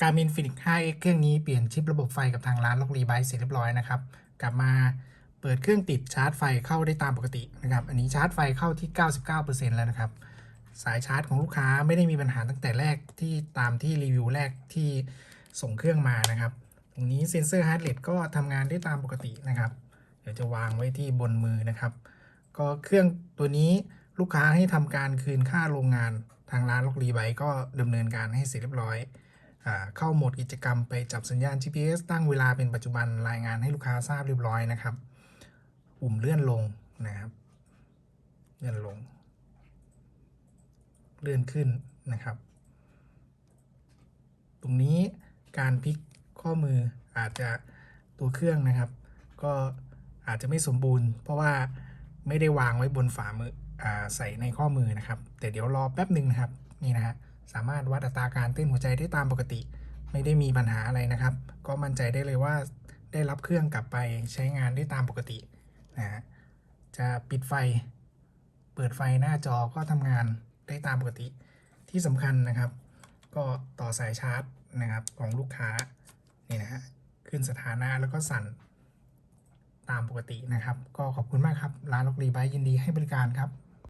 การมินฟินิก 5X เครื่องนี้เปลี่ยนชิประบบไฟกับทางร้านล็อกรีไบเสร็จเรียบร้อยนะครับ กลับมาเปิดเครื่องติดชาร์จไฟเข้าได้ตามปกตินะครับ อันนี้ชาร์จไฟเข้าที่ 99%แล้วนะครับ สายชาร์จของลูกค้าไม่ได้มีปัญหาตั้งแต่แรกที่ตามที่รีวิวแรกที่ส่งเครื่องมานะครับ ตรงนี้เซ็นเซอร์ฮาร์ดเรทก็ทำงานได้ตามปกตินะครับ เดี๋ยวจะวางไว้ที่บนมือนะครับ ก็เครื่องตัวนี้ลูกค้าให้ทำการคืนค่าโรงงานทางร้านล็อกรีไบก็ดำเนินการให้เสร็จเรียบร้อย เข้าโหมดกิจกรรมไปจับสัญญาณ GPS ตั้งเวลาเป็นปัจจุบันรายงานให้ลูกค้าทราบเรียบร้อยนะครับ ปุ่มเลื่อนลงนะครับ เลื่อนลง เลื่อนขึ้นนะครับ ตรงนี้การพลิกข้อมืออาจจะตัวเครื่องนะครับ ก็อาจจะไม่สมบูรณ์ เพราะว่าไม่ได้วางไว้บนฝ่ามืออใส่ในข้อมือนะครับ แต่เดี๋ยวรอแป๊บหนึ่งนะครับ นี่นะฮะ สามารถวัดอัตราการเต้นหัวใจได้ตามปกติ ไม่ได้มีปัญหาอะไรนะครับ ก็มั่นใจได้เลยว่าได้รับเครื่องกลับไปใช้งานได้ตามปกตินะฮะจะปิดไฟ เปิดไฟหน้าจอก็ทำงานได้ตามปกติ ที่สำคัญนะครับ ก็ต่อสายชาร์จนะครับของลูกค้านี่นะฮะขึ้นสถานะแล้วก็สั่นตามปกตินะครับ ก็ขอบคุณมากครับ ร้านล็อกรีไบยินดีให้บริการครับ